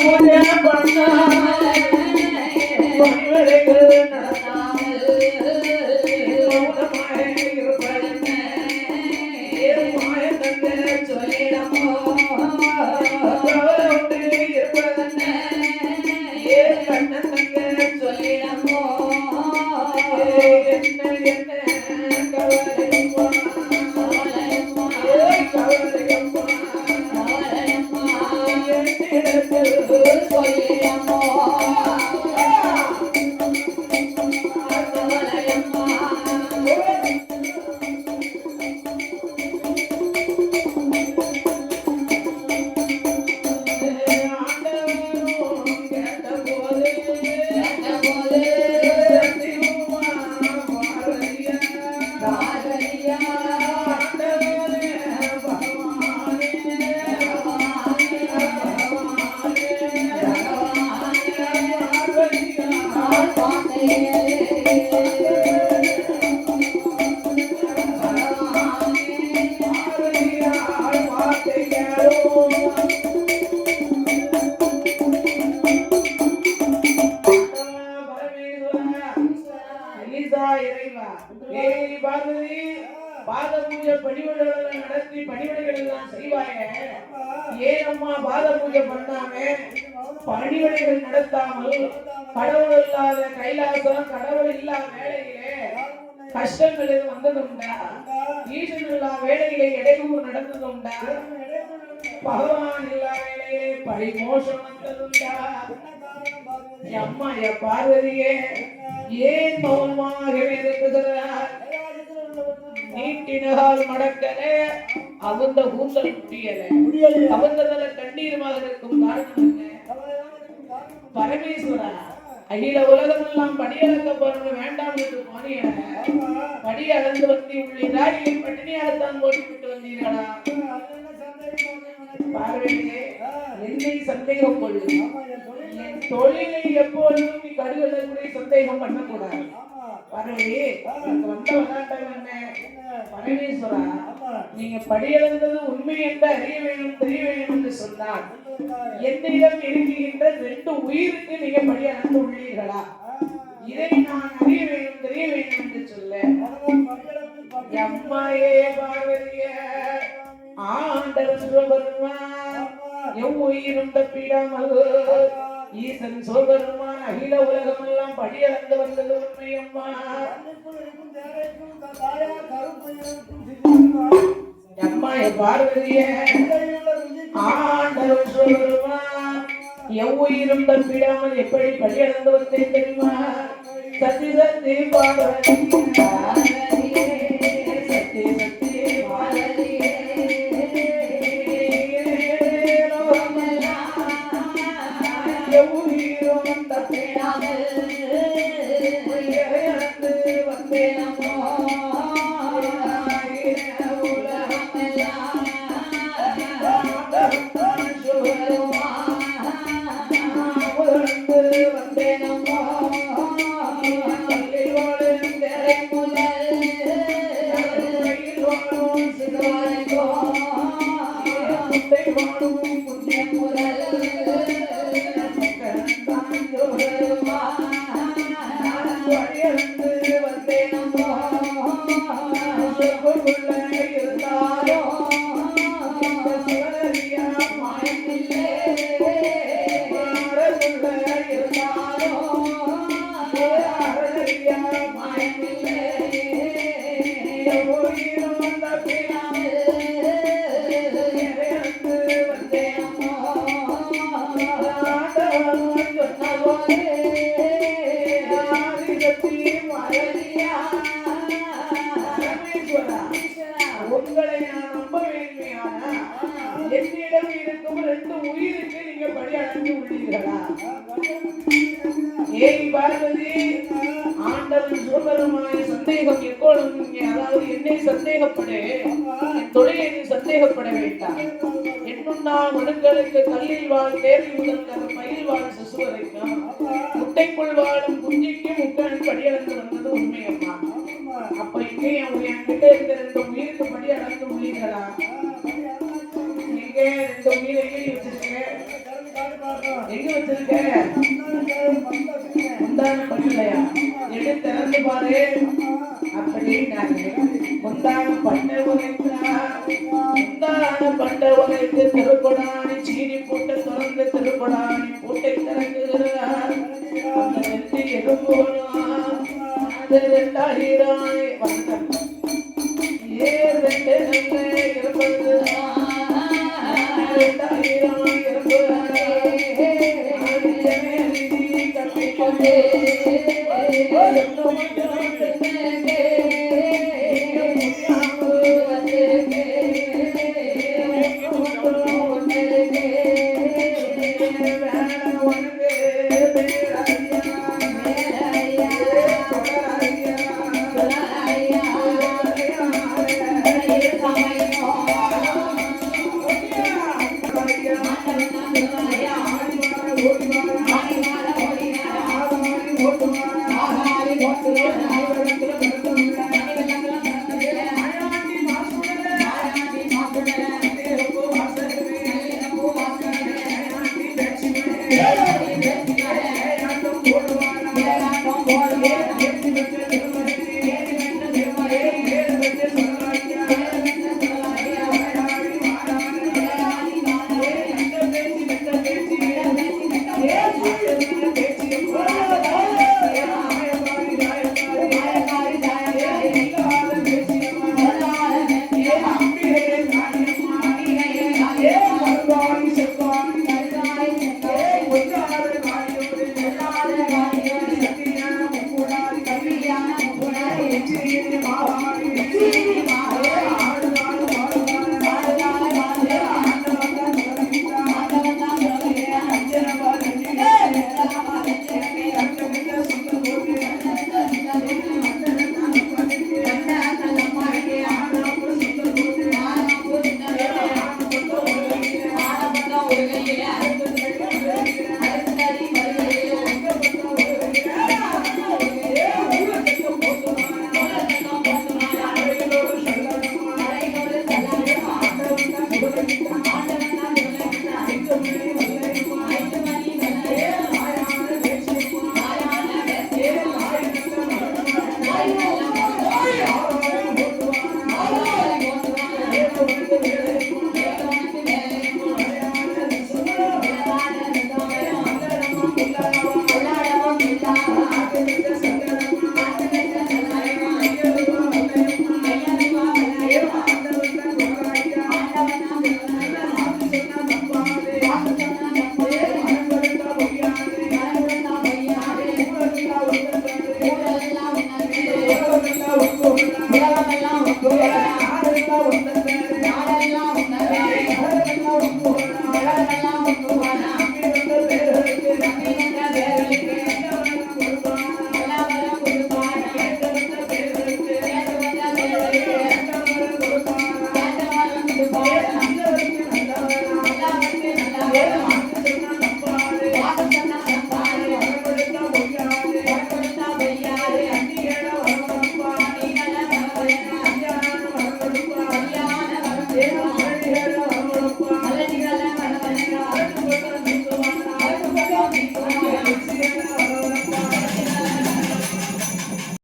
ஏய் பாத பூஜை பணிவிடைகளை நடத்தி பணிவிடைகள் எல்லாம் செய்வாங்க ஏன் அம்மா பாத பூஜை பண்ணாம பணிவிடைகள் நடத்தாமல் கடவுள் இல்லாத கைலாசம் கடவுள் இல்லாத வேலையிலே கஷ்டங்கள் எதுவும் வந்ததுண்டா ஈசன் இல்லா வேலையிலே இடையூறு நடந்ததுண்டா பகவான் இல்லா வேலையிலே பரிமோஷம் வந்ததுண்டா என் அம்மா என் பார்வதியே ஏன் மௌனமாகவே இருக்கிறார் நீட்டினகால் மடக்கலே அவுந்த கூந்தல் முடியல அவுந்ததல கண்ணீர் இருக்கும் காரணம். பரமேஸ்வரா அகில உலகம் எல்லாம் படியளக்க போறது வேண்டாம் என்று மாறிய படி அளந்து வந்து உள்ளீராக பட்டினியாகத்தான் ஓட்டிவிட்டு வந்தீர்களா? பார்வையிலே என்னை சந்தேகம் கொள்ளு என் தொழிலை எப்போதும் நீ கூட சந்தேகம் பண்ணக்கூடாது. பரவி இங்க வந்த. விளையாட்டம் என்ன பரமேஸ்வரா நீங்க படியளந்தது உண்மை என்று அறிய வேண்டும் தெரிய வேண்டும் என்று சொன்னார் என்னிடம் இருக்குகின்ற ரெண்டு உயிருக்கு நீங்க படியளந்து உள்ளீர்களா? இதை நான் அறிய வேண்டும் தெரிய வேண்டும் என்று சொல்ல. எம்மாயே பார்வதிய ஆண்டவன் சிவபெருமான் எவ்வுயிரும் தப்பிடாமல் ஈசன் சிவபெருமான் அகில உலகமெல்லாம் படியளந்து வந்தது உண்மையம்மா அம்மா பார்வதிய ஆண்டவன் சிவபெருமான் எவ்வுயிரும் தப்பிடாமல் எப்படி படியளந்து வந்தேன் தெரியுமா? சத்தி சத்தி பார்வதி என்னிடம் இருக்கும் ரெண்டு உயிருக்கு நீங்க படி அடைந்து உள்ளீர்களா ஏய் பார்வதி ஆண்டவன் சிவபெருமானை சந்தேகம் எப்பொழுதும் என்னை சந்தேகப்படு. தொழிலை நீ சந்தேகப்பட வேண்டாம். என்னுண்ணா மனுக்களுக்கு கல்லில் வாழ் தேர்வு முதல் பயில் மயில் வாழ் சிசுவரைக்கும் முட்டைக்குள் வாழும் குஞ்சிக்கும் முட்டை படியளந்து வந்தது உண்மையம்மா. அப்ப இங்கே அவங்க என்கிட்ட இருக்க ரெண்டு உயிருக்கு படி அளந்து உள்ளீர்களா நீங்க ரெண்டு உயிரை வச்சிருக்கேன் எங்க வச்சிருக்க? முந்தான பண்ணலையா எடுத்து திறந்து பாரு. அப்படின்னாரு முந்தான பண்ண சீனி போட்டு திறந்து திருக்குடாணி பூட்டை திறக்குகிறார் அந்த வெற்றி எதும்போனா அது ஏ ரெண்டு நல்ல இருப்பது இருப்பது Obrigada. yeah.